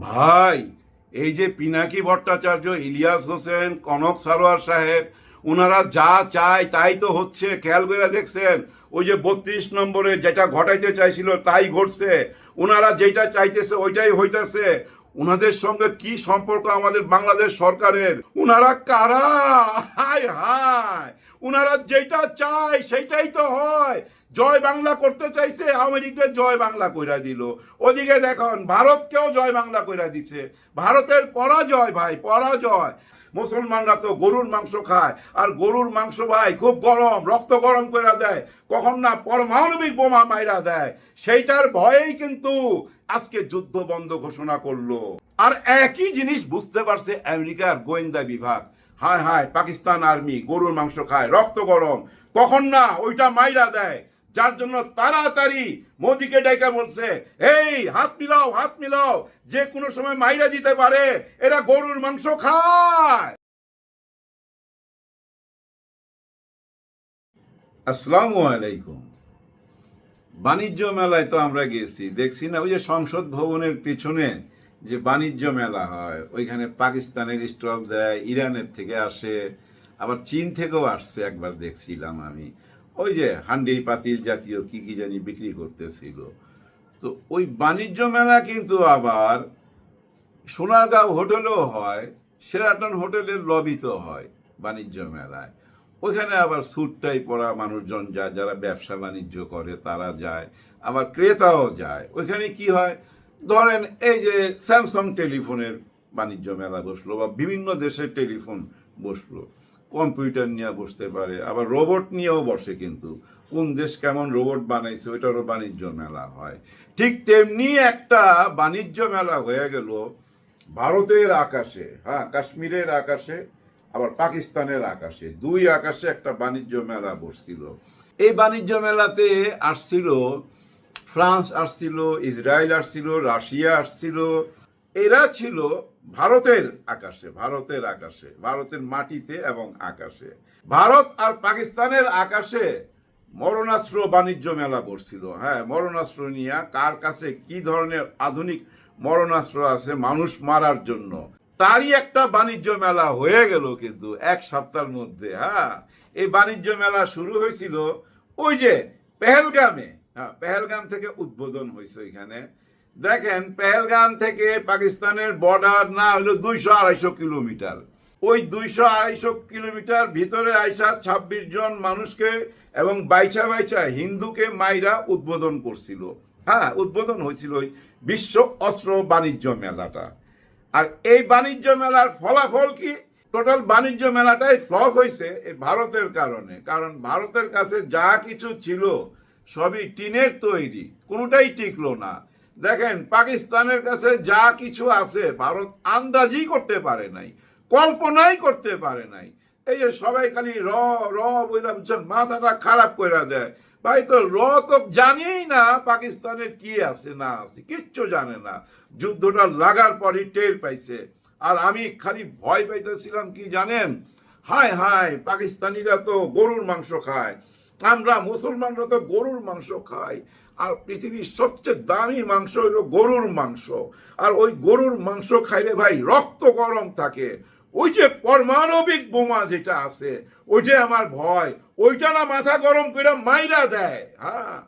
ভাই, এই যে পিনাকি ভট্টাচার্য, ইলিয়াস হোসেন, কনক সারোয়ার সাহেব ওনারা যা চায় তাই তো হচ্ছে। খেয়াল করে দেখছেন, ওই যে বত্রিশ নম্বরে যেটা ঘটাইতে চাইছিল তাই ঘটছে। ওনারা যেটা চাইতেছে ওইটাই হইতেছে। ওনাদের সঙ্গে কি সম্পর্ক আমাদের বাংলাদেশ সরকারের? ওনারা কারা? হায় হায়! ওনারা যেটা চায় সেটাই তো হয়। জয় বাংলা করতে চাইছে আমেরিকা জয় বাংলা কইরা দিল। ওদিকে দেখুন, ভারতকেও জয় বাংলা কইরা দিছে। ভারতের পরাজয় ভাই, পরাজয়। মুসলমানরা তো গরুর মাংস খায়, আর গরুর মাংস ভাই খুব গরম, রক্ত গরম করে দেয়। কখন না পরমাণবিক বোমা মাইরা দেয়। সেইটার ভয়েই কিন্তু আজকে যুদ্ধ বন্ধ ঘোষণা করল। আর একই জিনিস বুঝতে পারছে আমেরিকার গোয়েন্দা বিভাগ। হায় হায়, পাকিস্তান আর্মি গরুর মাংস খায়, রক্ত গরম। কখন না ওইটা মাইরা দেয়। যার জন্য তাড়াতাড়ি মোদিকে ডেকে বলছে, এই, হাত মিলাও হাত মিলাও। যে কোনো সময় মাইরা দিতে পারে, এরা গরুর মাংস খায়। আসসালামু আলাইকুম। বাণিজ্য মেলায় তো আমরা গেছি। দেখছি না, ওই যে সংসদ ভবনের পিছনে যে বাণিজ্য মেলা হয়, ওইখানে পাকিস্তানের স্টল দেয়, ইরানের থেকে আসে, আবার চীন থেকেও আসছে, একবার দেখছিলাম আমি। ওই যে হান্ডি, পাতিল জাতীয় কি কি জানি বিক্রি করতেছিল তো ওই বাণিজ্য মেলা কিন্তু আবার সোনারগাঁও হোটেলেও হয়, সেরাটন হোটেলের লবিতেও হয় বাণিজ্য মেলায়। ওইখানে আবার স্যুটটাই পরা মানুষজন যায়, যারা ব্যবসা বাণিজ্য করে তারা যায়, আবার ক্রেতাও যায়। ওইখানে কি হয়? ধরেন এই যে স্যামসাং টেলিফোনের বাণিজ্য মেলা বসল বা বিভিন্ন দেশের টেলিফোন বসল। কম্পিউটার নিয়ে বসতে পারে, আবার রোবট নিয়েও বসে কিন্তু। কোন দেশ কেমন রোবট বানাইছে, ওইটারও বাণিজ্য মেলা হয়। ঠিক তেমনি একটা বাণিজ্য মেলা হয়ে গেল ভারতের আকাশে হ্যাঁ কাশ্মীরের আকাশে, আবার পাকিস্তানের আকাশে। দুই আকাশে একটা বাণিজ্য মেলা বসছিল। এই বাণিজ্য মেলাতে আসছিল, ফ্রান্স আসছিল, ইসরায়েল আসছিল, রাশিয়া আসছিল এরা ছিল ভারতের আকাশে ভারতের আকাশে, ভারতের মাটিতে এবং আকাশে। ভারত আর পাকিস্তানের আকাশে মরণাস্ত্র বাণিজ্য মেলা বসছিল। হ্যাঁ মরণাস্ত্র নিয়ে কার কাছে কি ধরনের আধুনিক মরণাস্ত্র আছে মানুষ মারার জন্য? তারই একটা বাণিজ্য মেলা হয়ে গেল কিন্তু এক সপ্তাহের মধ্যে হ্যাঁ। এই বাণিজ্য মেলা শুরু হয়েছিল ওই যে পেহেলগামে। হ্যাঁ পেহেলগাম থেকে উদ্বোধন হয়েছে এখানে। দেখেন, পেহেলগাম থেকে পাকিস্তানের বর্ডার না হলো দুইশো আড়াইশো কিলোমিটার। ওই দুইশো আড়াইশো কিলোমিটার ভিতরে আইসা ছাব্বিশ জন মানুষকে এবং বাইচা বাইচা হিন্দুকে মাইরা উদ্বোধন করছিল। হ্যাঁ উদ্বোধন হয়েছিল ওই বিশ্ব অস্ত্র বাণিজ্য মেলাটা। আর এই বাণিজ্য মেলার ফলাফল কি? টোটাল বাণিজ্য মেলাটাই ফ্লপ হয়েছে এই ভারতের কারণে। কারণ ভারতের কাছে যা কিছু ছিল, সবই টিনের তৈরি, কোনোটাই টিকলো না। দেখেন, পাকিস্তানের কাছে যা কিছু আছে, ভারত আন্দাজই করতে পারে নাই, কল্পনাই করতে পারে নাই। এই যে সবাই খালি র র বইলা বুঝছেন মাথাটা খারাপ করে দেয়। ভাই, তো র তো জানেই না পাকিস্তানের কি আছে, না আছে, কিচ্ছু জানে না। যুদ্ধটা লাগার পরই টের পাইছে। আর আমি খালি ভয় পাইতেছিলাম কি জানেন? হায় হায়, পাকিস্তানিরা তো গরুর মাংস খায়। আমরা মুসলমানরা তো গরুর মাংস খাই। আর পৃথিবীর সবচেয়ে দামি মাংস হলো গরুর মাংস। আর ওই গরুর মাংস খাইলে ভাই রক্ত গরম থাকে। ওই যে পারমাণবিক বোমা যেটা আছে, ওইটা আমার ভয়। ওইটা না মাথা গরম করে মাইরা দেয়। হ্যাঁ?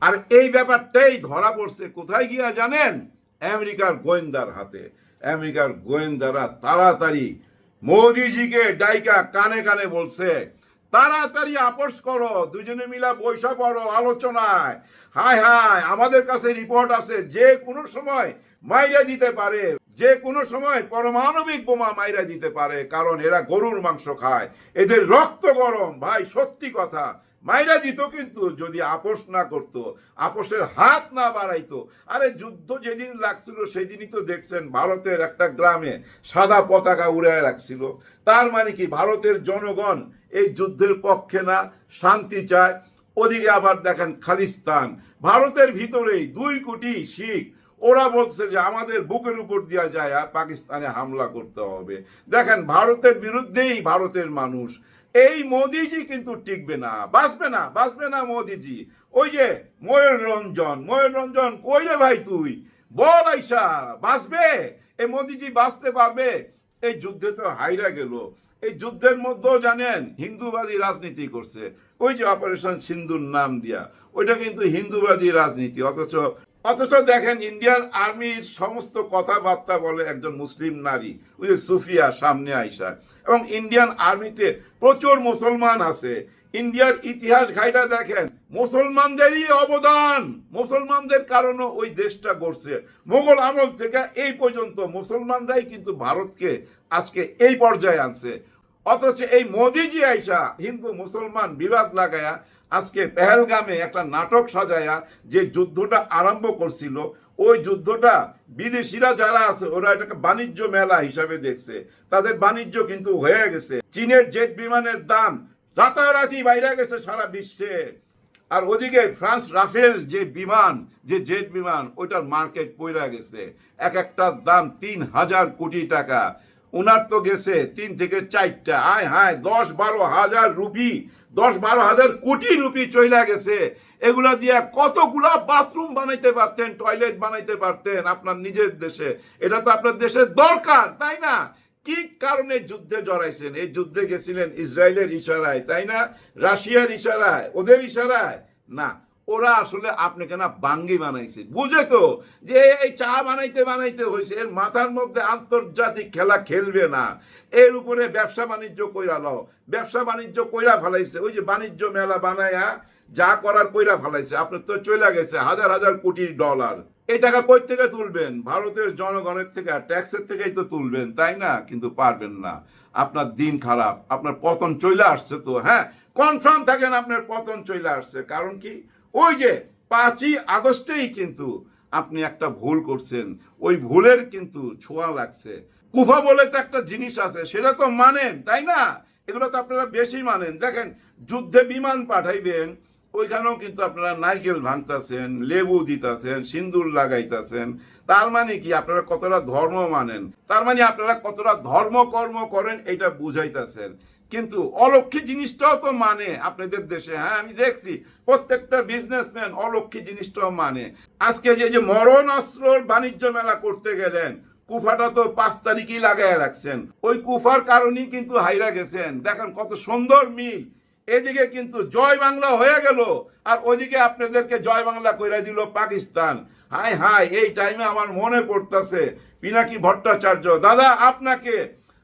আর এই ব্যাপারটাই ধরা পড়ছে কোথায় গিয়া জানেন? আমেরিকার গোয়েন্দার হাতে। আমেরিকার গোয়েন্দারা তাড়াতাড়ি মোদিজিকে ডাইকা কানে কানে বলছে তাড়াতাড়ি আপোষ করো, দুজনে মিলা বৈশা পড়ো আলোচনায়। হায় হায়, আমাদের কাছে রিপোর্ট আছে, যে কোনো সময় মাইরা দিতে পারে, যে কোনো সময় পারমাণবিক বোমা মাইরা দিতে পারে, কারণ এরা গরুর মাংস খায়। এদের রক্ত গরম, ভাই, সত্যি কথা। মাইরা দিত কিন্তু, যদি আপোষ না করত, আপোষের হাত না বাড়াইতো। আরে, যুদ্ধ যেদিন লাগছিল, সেদিনই তো দেখছেন, ভারতের একটা গ্রামে সাদা পতাকা উড়ায় রাখছিল। তার মানে কি, ভারতের জনগণ এই যুদ্ধের পক্ষে না শান্তি চায়। ওদিকে আবার দেখেন খালিস্তান। ভারতের ভিতরেই দুই কোটি শিখ। ওরা বলছে যে আমাদের বুকের উপর দেওয়া যায় পাকিস্তানে হামলা করতে হবে। দেখেন ভারতের বিরুদ্ধেই ভারতের মানুষ। এই মোদিজি কিন্তু টিকবে না। বাঁচবে না বাঁচবে না মোদিজি। ওই যে ময়ূর রঞ্জন ময়ূর রঞ্জন, কই রে ভাই তুই? বল আইসা, বাঁচবে? এই মোদিজি বাঁচতে পারবে? এই যুদ্ধে তো হাইরা গেল। এই যুদ্ধের মধ্যেও জানেন হিন্দুবাদী রাজনীতি করছে। ওই যে অপারেশন সিন্ধুর নাম দিয়া, ওইটা কিন্তু হিন্দুবাদী রাজনীতি। অথচ অথচ দেখেন ইন্ডিয়ান আর্মির সমস্ত কথাবার্তা বলে একজন মুসলিম নারী, ওই যে সুফিয়া সামনে আইসা। এবং ইন্ডিয়ান আর্মিতে প্রচুর মুসলমান আছে। ইন্ডিয়ার ইতিহাস ঘাইটা দেখেন, মুসলমানদেরই অবদান। মুসলমানদের কারণে ওই দেশটা গড়ছে। মোগল আমল থেকে এই পর্যন্ত মুসলমানরাই কিন্তু ভারতকে আজকে এই পর্যায়ে আনছে। অথচ এই মোদিজি আইসা হিন্দু মুসলমান বিবাদ লাগায়া আজকে পেহেলগামে একটা নাটক সাজায়া যে যুদ্ধটা আরম্ভ করছিল, ওই যুদ্ধটা বিদেশিরা যারা আছে, ওরা এটাকে বাণিজ্য মেলা হিসাবে দেখছে। তাদের বাণিজ্য কিন্তু হয়ে গেছে। চীনের জেট বিমানের দাম রাতারাতি বাইরে গেছে সারা বিশ্বে। আর ওদিকে ফ্রান্স রাফেল যে বিমান, যে জেট বিমান, ওইটার মার্কেট পইরা গেছে। এক একটার দাম তিন হাজার কোটি টাকা। উনার তো গেছে তিন থেকে চারটা। আয় হায়, দশ বারো হাজার রুপি, দশ বারো হাজার কোটি রুপি চইলা গেছে। এগুলা দিয়ে কতগুলা বাথরুম বানাইতে পারতেন, টয়লেট বানাইতে পারতেন আপনার নিজের দেশে। এটা তো আপনার দেশের দরকার, তাই না? কি কারণে যুদ্ধে জড়াইছেন? এই যুদ্ধে গেছিলেন ইসরায়েলের ইশারায়, তাই না? রাশিয়ার ইশারায়, ওদের ইশারায়? না ওরা আসলে আপনাকে না বাঙ্গি বানাইছে। বুঝে তো যে এই চা বানাইতে বানাইতে হয়েছে এর মাথার মধ্যে আন্তর্জাতিক খেলা খেলবে না। এর উপরে ব্যবসা বাণিজ্য কইরা লও। ব্যবসা বাণিজ্য কইরা ফেলাইছে, ওই যে বাণিজ্য মেলা বানায়া যা করার কইরা ফেলাইছে। আপনার তো চলে গেছে, হাজার হাজার কোটি ডলার। এই টাকা কই থেকে তুলবেন? ভারতের জনগণের থেকে, ট্যাক্সের থেকেই তো তুলবেন, তাই না? কিন্তু পারবেন না। আপনার দিন খারাপ, আপনার পতন চলে আসছে তো হ্যাঁ? কনফার্ম থাকেন আপনার পতন চলে আসছে। কারণ কি? ওই যে পাঁচই আগস্টেই কিন্তু আপনি একটা ভুল করছেন। ওই ভুলের কিন্তু ছোঁয়া লাগছে। কুফা বলে তো একটা জিনিস আছে, সেটা তো মানেন, তাই না? এগুলো তো আপনারা বেশি মানেন। দেখেন, যুদ্ধে বিমান পাঠাইবেন, ওইখানেও কিন্তু আপনারা নারকেল ভাঙতাছেন, লেবু দিতাছেন, সিন্দুর লাগাইতাছেন। তার মানে কি, আপনারা কতটা ধর্ম মানেন? তার মানে আপনারা কতটা ধর্ম কর্ম করেন এটা বুঝাইতাছেন। কিন্তু অলক্ষী জিনিসটাও তো মানে আপনাদের দেশে হ্যাঁ আমি দেখছি। প্রত্যেকটা বিজনেসম্যান অলক্ষী জিনিসটাও মানে। আজকে যে যে মরণ অস্ত্রর বাণিজ্য মেলা করতে গেলেন, কুফাটা তো পাঁচ তারিখই লাগাই রাখছেন। ওই কুফার কারণেই কিন্তু হাইরা গেছেন। দেখেন কত সুন্দর মিল। এদিকে কিন্তু জয় বাংলা হয়ে গেল, আর ওইদিকে আপনাদেরকে জয় বাংলা কইরা দিল পাকিস্তান। হাই হাই এই টাইমে আমার মনে পড়তেছে, পিনাকি ভট্টাচার্য, দাদা, আপনাকে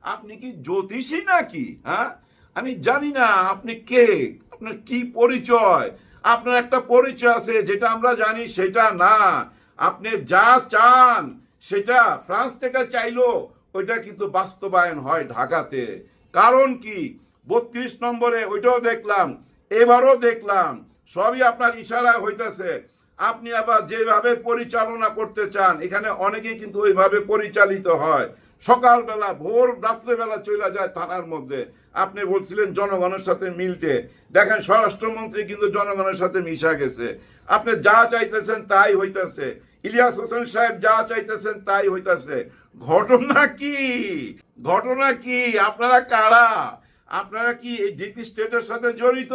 আপনি কি জ্যোতিষী নাকি হ্যাঁ? আমি জানি না আপনি কে, আপনার কি পরিচয়? আপনার একটা পরিচয় আছে, যেটা আমরা জানি সেটা না। আপনি যা চান সেটা ফ্রান্স থেকে চাইলো, ওইটা কিন্তু বাস্তবায়ন হয় ঢাকাতে। কারণ কি? বত্রিশ নম্বরে ওইটাও দেখলাম, এবারও দেখলাম, সবই আপনার ইশারায় হইতেছে। আপনি আবার যেভাবে পরিচালনা করতে চান, এখানে অনেকেই কিন্তু ওইভাবে পরিচালিত হয়। সকালবেলা, ভোর, রাত্রেবেলা চলে যায় থানার মধ্যে। আপনি বলছিলেন জনগণের সাথে মিলতে। দেখেন, স্বরাষ্ট্রমন্ত্রী কিন্তু জনগণের সাথে মিশা গেছে। আপনি যা চাইতেছেন তাই হইতেছে। ইলিয়াস হোসেন সাহেব যা চাইতেছেন তাই হইতেছে। ঘটনা কি? ঘটনা কি? আপনারা কারা? আপনারা কি এই ডিপি স্টেটের সাথে জড়িত?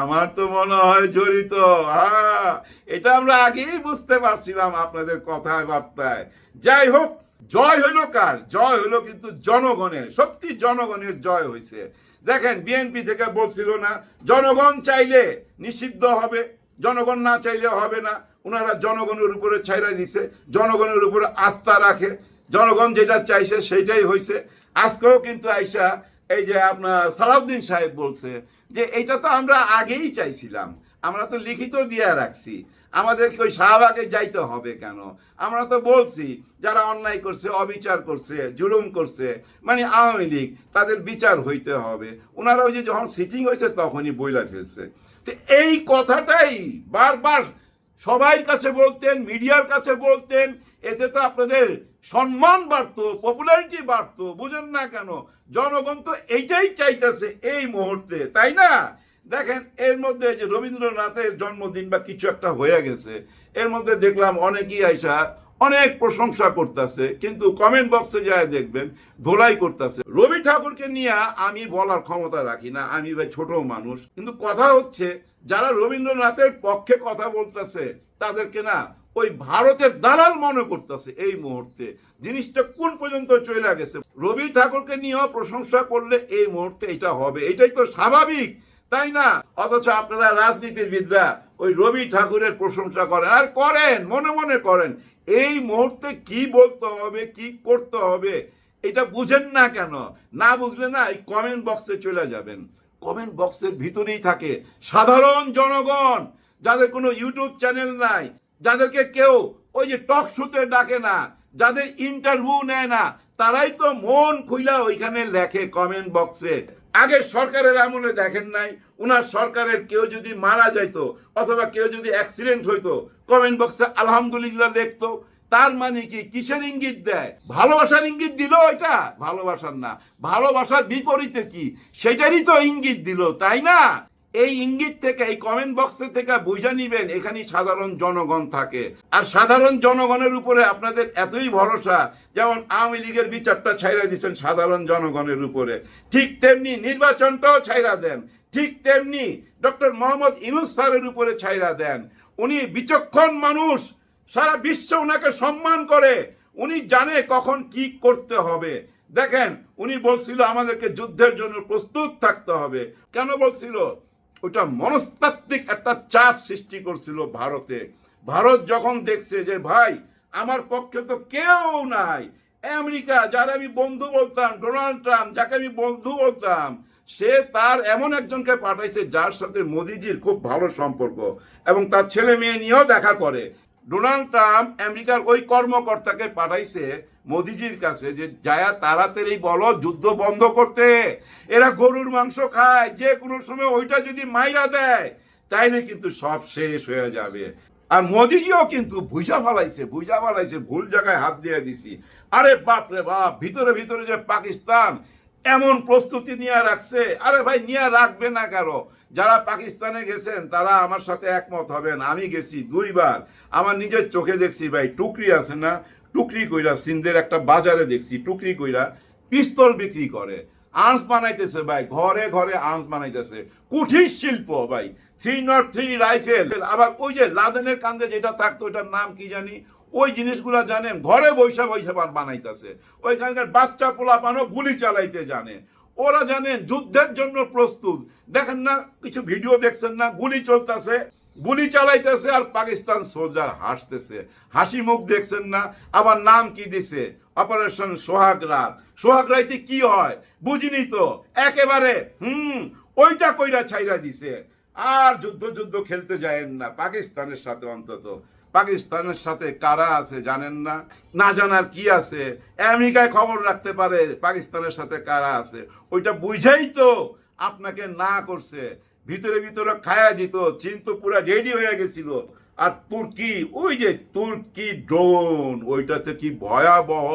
আমার তো মনে হয় জড়িত। হ্যাঁ এটা আমরা আগেই বুঝতে পারছিলাম আপনাদের কথায়, বার্তায়। যাই হোক জয় হইল কার? জয় হইল কিন্তু জনগণের, সত্যি জনগণের জয় হয়েছে দেখেন বিএনপি থেকে বলছিল না, জনগণ চাইলে নিষিদ্ধ হবে, জনগণ না চাইলে হবে না। ওনারা জনগণের উপরে ছাইরা দিছে, জনগণের উপরে আস্থা রাখে। জনগণ যেটা চাইছে সেটাই হয়েছে আজকেও কিন্তু আইসা এই যে আপনার সালাউদ্দিন সাহেব বলছে যে এটা তো আমরা আগেই চাইছিলাম। আমরা তো লিখিত দিয়ে রাখছি। আমাদেরকে ওই শাহবাগে যাইতে হবে কেন? আমরা তো বলছি, যারা অন্যায় করছে, অবিচার করছে, জুলুম করছে মানে আওয়ামী লীগ, তাদের বিচার হইতে হবে। ওনারা ওই যে যখন সিটিং হয়েছে তখনই বইলা ফেলছে। তো এই কথাটাই বারবার সবাই কাছে বলতেন, মিডিয়ার কাছে বলতেন, এতে তো আপনাদের সম্মান বাড়তো পপুলারিটি বাড়তো, বুঝেন না কেন? জনগণ তো এইটাই চাইতেছে এই মুহূর্তে, তাই না? দেখেন, এর মধ্যে যে রবীন্দ্রনাথের জন্মদিন বা কিছু একটা হয়ে গেছে, এর মধ্যে দেখলাম অনেকেই আইসা অনেক প্রশংসা করতেছে, কিন্তু কমেন্ট বক্সে যায় দেখবেন, ধোলাই করতেছে। রবি ঠাকুরকে নিয়ে আমি বলার ক্ষমতা রাখি না, আমি ভাই ছোট মানুষ, কিন্তু কথা হচ্ছে, যারা রবীন্দ্রনাথের পক্ষে কথা বলতেছে, তাদেরকে না ওই ভারতের দালাল মনে করতেছে এই মুহূর্তে। জিনিসটা কোন পর্যন্ত চলে গেছে? রবি ঠাকুরকে নিয়েও প্রশংসা করলে এই মুহূর্তে এটা হবে। এটাই তো স্বাভাবিক। তাই না? অথচ আপনারা রাজনীতিবিদরা ওই রবি ঠাকুরের প্রশংসা করেন। আর করেন, মনে মনে করেন, এই মুহূর্তে কি বলতে হবে, কি করতে হবে, এটা বুঝেন না কেন? না বুঝলে না এই কমেন্ট বক্সে চলে যাবেন। কমেন্ট বক্সের ভিতরেই থাকে সাধারণ জনগণ, যাদের কোনো ইউটিউব চ্যানেল নাই, যাদেরকে কেউ ওই যে টক শোতে ডাকে না, যাদের ইন্টারভিউ নেয় না, তারাই তো মন খুইলা ওইখানে লেখে কমেন্ট বক্সে আগে সরকারের আমলে দেখেন নাই, উনার সরকারের কেউ যদি মারা যাইতো অথবা কেউ যদি অ্যাক্সিডেন্ট হইতো কমেন্ট বক্সে আলহামদুলিল্লাহ দেখতো তার মানে কি কিসের ইঙ্গিত দেয়? ভালোবাসার ইঙ্গিত দিল এটা ভালোবাসার না। ভালোবাসার বিপরীতে কি? সেটারই তো ইঙ্গিত দিল, তাই না? এই ইঙ্গিত থেকে, এই কমেন্ট বক্সে থেকে বুঝে নিবেন এখানে সাধারণ জনগণ থাকে। আর সাধারণ জনগণের উপরে আপনাদের এতই ভরসা, যেমন আওয়ামী লীগের বিচারটা ছাইরা দিচ্ছেন সাধারণ জনগণের উপরে। ঠিক তেমনি নির্বাচনটাও ছাইরা দেন। ঠিক তেমনি ডক্টর মোহাম্মদ ইনুস স্যারের উপরে ছাইরা দেন। উনি বিচক্ষণ মানুষ, সারা বিশ্ব ওনাকে সম্মান করে। উনি জানে কখন কি করতে হবে। দেখেন, উনি বলছিল আমাদেরকে যুদ্ধের জন্য প্রস্তুত থাকতে হবে। কেন বলছিল? ওটা মনস্তাত্ত্বিক একটা চাপ সৃষ্টি করছিল ভারতে। ভারত যখন দেখছে যে, ভাই, আমার পক্ষে তো কেউ নাই। আমেরিকা যারা আমি বন্ধু বলতাম, ডোনাল্ড ট্রাম্প, যাকে আমি বন্ধু বলতাম, সে তার এমন একজনকে পাঠাইছে যার সাথে মোদিজির খুব ভালো সম্পর্ক এবং তার ছেলে মেয়ে নিয়েও দেখা করে। ডোনাল্ড ট্রাম্প আমেরিকার ওই কর্মকর্তাকে পাঠাইছে মোদিজির কাছে যে যায়া তাড়াতাড়ি বলো, যুদ্ধ বন্ধ করতে। এরা গরুর মাংস খায়, যে কোনো সময় ওইটা যদি মাইরা দেয়, তাইলে কিন্তু সব শেষ হয়ে যাবে। আর মোদিজিও কিন্তু বুঝা ফালাইছে বুঝা ফালাইছে, ভুল জায়গায় হাত দিয়ে দিছি। আরে বাপ রে বাপ, ভিতরে ভিতরে যে পাকিস্তান এমন প্রস্তুতি নিয়ে রাখছে, আরে ভাই নিয়ে রাখবে না কারও যারা পাকিস্তানে গেছেন, তারা আমার সাথে একমত হবেন। আমি গেছি দুইবার। আমার নিজের চোখে দেখছি ভাই, টুকরি আছে না? টুকরি কইরা সিন্ধের একটা বাজারে দেখছি, টুকরি কইরা পিস্তল বিক্রি করে। আর্মস বানাইতেছে ভাই, ঘরে ঘরে আর্মস বানাইতেছে। কুঠির শিল্প ভাই থ্রি নট থ্রি রাইফেল আবার ওই যে লাদেনের কান্দে যেটা থাকতো ওটার নাম কি জানি? ওই জিনিসগুলা জানেন, ঘরে বৈশা বৈশা বানাইতেছে। ওইখানকার বাচ্চা পোলা পোলাপানও গুলি চালাইতে জানে। ওরা জানেন, যুদ্ধের জন্য প্রস্তুত। দেখেন না, কিছু ভিডিও দেখছেন না, গুলি চলতেছে। গুলি চালাইতেছে আর পাকিস্তান সোলজার হাসতেছে। হাসি মুখ দেখছেন না, আবার নাম কি দিছে? অপারেশন সোহাগ রাত। সোহাগ রাইতে কি হয়? বুঝিনি তো। একেবারে, হুম, ওইটা কইরা ছাইরা দিছে। আর যুদ্ধ যুদ্ধ খেলতে যায়েন না পাকিস্তানের সাথে অন্তত। পাকিস্তানের সাথে কারা আছে জানেন না? না জানার কি আছে? আমেরিকায় খবর রাখতে পারে পাকিস্তানের সাথে কারা আছে। ওইটা বুঝেই তো আপনাকে না করছে। ভিতরে ভিতরে খায়া দিত চীন তো পুরো রেডি হয়ে গেছিল। আর তুর্কি, ওই যে তুর্কি ড্রোন, ওইটাতে কি ভয়াবহ,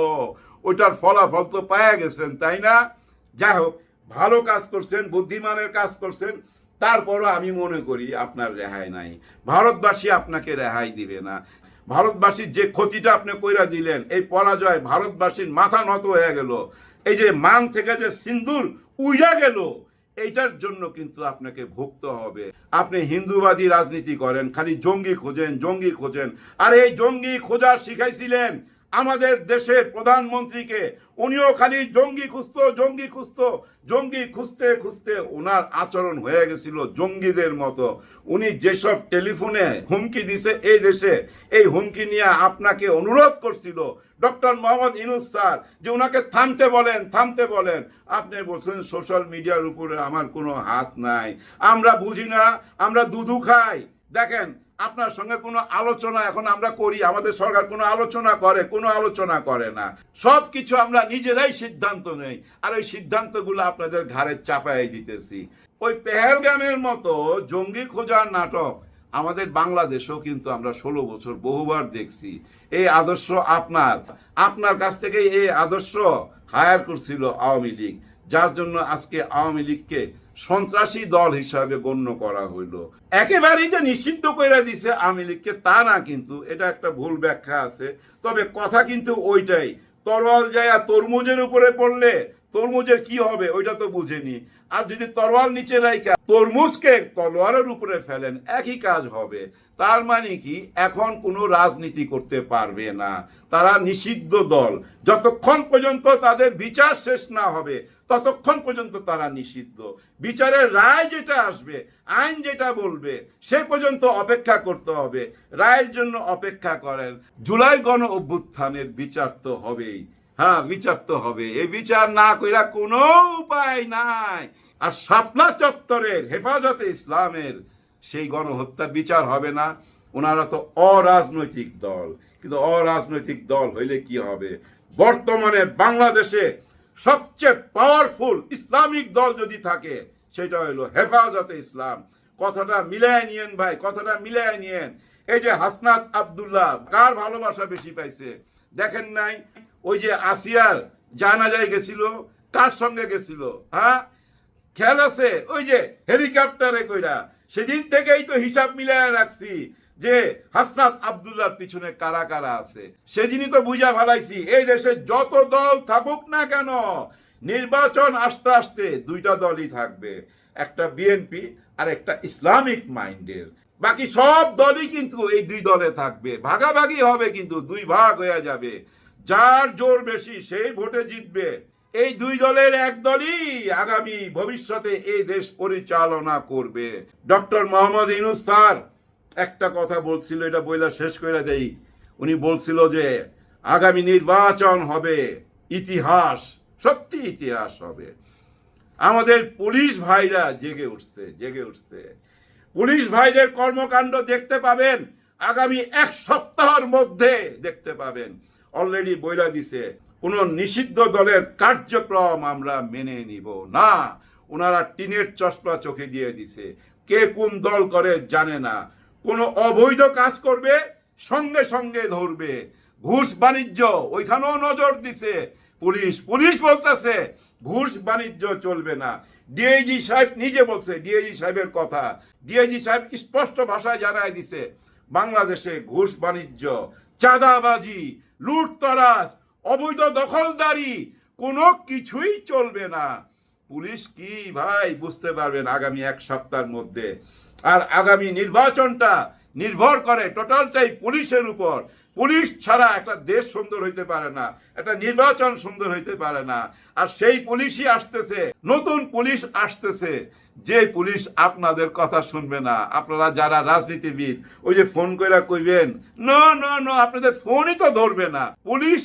ওইটার ফলাফল তো পাওয়া গেছেন, তাই না? যাই হোক, ভালো কাজ করছেন, বুদ্ধিমানের কাজ করছেন, তারপরও আমি মনে করি আপনার রেহাই নাই। ভারতবাসী আপনাকে রেহাই দিবে না। ভারতবাসীর যে ক্ষতিটা আপনি কইরা দিলেন, এই পরাজয় ভারতবাসীর মাথা নত হয়ে গেল। এই যে মান থেকে যে সিন্দুর উইরা গেল এইটার জন্য কিন্তু আপনাকে ভুগতে হবে। আপনি হিন্দুবাদী রাজনীতি করেন, খালি জঙ্গি খোঁজেন জঙ্গি খোঁজেন। আর এই জঙ্গি খোঁজা শিখাইছিলেন? আমাদের দেশের প্রধানমন্ত্রীকে, উনিও খালি জঙ্গি খুঁজতো জঙ্গি খুঁজতো, জঙ্গি খুঁজতে খুঁজতে ওনার আচরণ হয়ে গেছিল জঙ্গিদের মতো। উনি যেসব টেলিফোনে হুমকি দিছে এই দেশে, এই হুমকি নিয়ে আপনাকে অনুরোধ করছিল ডক্টর মোহাম্মদ ইনুস স্যার যে ওনাকে থামতে বলেন থামতে বলেন। আপনি বলছেন সোশ্যাল মিডিয়ার উপরে আমার কোনো হাত নাই। আমরা বুঝি না, আমরা দুধু খাই। দেখেন, আপনার সঙ্গে কোনো আলোচনা এখন আমরা করি, আমাদের সরকার কোনো আলোচনা করে, কোনো আলোচনা করে না। সব কিছু আমরা নিজেরাই সিদ্ধান্ত নেই, আর ওই সিদ্ধান্তগুলো আপনাদের ঘাড়ে চাপাই দিতেছি। ওই পেহেলগামের মতো জঙ্গি খোঁজার নাটক আমাদের বাংলাদেশেও কিন্তু আমরা ষোলো বছর বহুবার দেখছি। এই আদর্শ আপনার আপনার কাছ থেকে এই আদর্শ হায়ার করছিল আওয়ামী লীগ, যার জন্য আজকে আওয়ামী লীগকে সন্ত্রাসী দল হিসাবে গণ্য করা হইল। একেবারেই যে নিষিদ্ধ করে দিছে আওয়ামী লীগকে, তা না কিন্তু, এটা একটা ভুল ব্যাখ্যা আছে। তবে কথা কিন্তু ওইটাই তরল জায়গা তরমুজের উপরে পড়লে তরমুজের কি হবে ওইটা তো বুঝেনি। আর যদি তরোয়াল নিচে রাইখা, তরমুজকে তলোয়ারের উপরে ফেলেন, একই কাজ হবে। তার মানে কি, এখন কোনো রাজনীতি করতে পারবে না। তারা নিষিদ্ধ দল। যতক্ষণ পর্যন্ত তাদের বিচার শেষ না হবে, ততক্ষণ পর্যন্ত তারা নিষিদ্ধ। বিচারের রায় যেটা আসবে, আইন যেটা বলবে, সে পর্যন্ত অপেক্ষা করতে হবে। রায়ের জন্য অপেক্ষা করেন। জুলাই গণ অভ্যুত্থানের বিচার তো হবেই। হ্যাঁ বিচার তো হবে। এই বিচার না কইরা কোনো উপায় নাই। আর শাপলা চত্বরের হেফাজতে ইসলামের সেই গণহত্যার বিচার হবে না। ওনারা তো অরাজনৈতিক দল। কিন্তু অরাজনৈতিক দল হইলে কি হবে? বর্তমানে বাংলাদেশে সবচেয়ে পাওয়ারফুল ইসলামিক দল যদি থাকে, সেটা হলো হেফাজতে ইসলাম। কথাটা মিলায় নিয়েন ভাই, কথাটা মিলায় নিয়েন। এই যে হাসনাত আব্দুল্লাহ, কার ভালোবাসা বেশি পাইছে? দেখেন নাই? ওই যে আসিয়ার জানাজায় গেছিল, কার সঙ্গে গেছিল হ্যাঁ? খেয়াল আছে? ওই যে হেলিকপ্টারে কইরা। সেদিন থেকেই তো হিসাব মিলায় রাখছি যে হাসনাত আব্দুল্লাহর পিছনে কারা কারা আছে। সেদিনই তো বুঝা ফেলাইছি, এই দেশে যত দল থাকুক না কেন, নির্বাচন আসতে আসতে দুইটা দলই থাকবে, একটা বিএনপি আর একটা ইসলামিক মাইন্ডের। বাকি সব দলই কিন্তু এই দুই দলে থাকবে, ভাগাভাগি হবে কিন্তু দুই ভাগ হয়ে যাবে। যার জোর বেশি সেই ভোটে জিতবে। এই দুই দলের এক দলই আগামী ভবিষ্যতে এই দেশ পরিচালনা করবে। ডক্টর মোহাম্মদ ইনুস স্যার, একটা কথা বলছিল, এটা বইলা শেষ করে দেই। উনি বলছিল যে, আগামী নির্বাচন হবে, ইতিহাস, সত্যি ইতিহাস হবে। আমাদের পুলিশ ভাইরা জেগে উঠছে জেগে উঠছে। পুলিশ ভাইদের কর্মকাণ্ড দেখতে পাবেন, আগামী এক সপ্তাহের মধ্যে দেখতে পাবেন। অলরেডি বইলা দিছে, কোন নিষিদ্ধ দলের কার্যক্রম আমরা মেনে নিব না। ওনারা টিনের চশমা চোখে দিয়ে দিছে। কে কোন দল করে জানে না। কোন অবৈধ কাজ করবে, সঙ্গে সঙ্গে ধরবে। ঘুষ বাণিজ্য, ওইখানেও নজর দিছে। পুলিশ পুলিশ বলতেছে, ঘুষ বাণিজ্য চলবে না। ডিআইজি সাহেব নিজে বলছে ডিআইজি সাহেবের কথা। ডিআইজি সাহেব স্পষ্ট ভাষায় জানায় দিছে, বাংলাদেশে ঘুষ বাণিজ্য, চাঁদাবাজি লুটতরাজ, অবৈধ দখলদারি, কোনো কিছুই চলবে না। পুলিশ কি ভাই বুঝতে পারবেন আগামী এক সপ্তাহের মধ্যে? আর আগামী নির্বাচনটা নির্ভর করে টোটালটাই পুলিশের উপর। পুলিশ ছাড়া একটা দেশ সুন্দর হইতে পারে না, একটা নির্বাচন সুন্দর হইতে পারে না। আর সেই পুলিশই আসতেছে, নতুন পুলিশ আসতেছে। যে পুলিশ আপনাদের কথা শুনবে না, আপনারা যারা রাজনীতিবিদ, ওই যে ফোন করে কইবেন, না না আপনাদের ফোনই তো ধরবে না। পুলিশ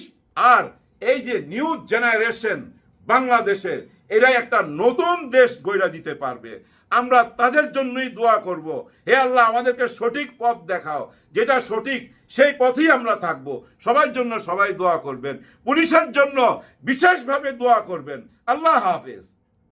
আর এই যে নিউ জেনারেশন বাংলাদেশের, এরাই একটা নতুন দেশ গইরা দিতে পারবে। আমরা তাদের জন্যই দোয়া করব। হে আল্লাহ, আমাদেরকে সঠিক পথ দেখাও। যেটা সঠিক, সেই পথেই আমরা থাকব। সবার জন্য সবাই দোয়া করবেন। পুলিশের জন্য বিশেষভাবে দোয়া করবেন। আল্লাহ হাফেজ।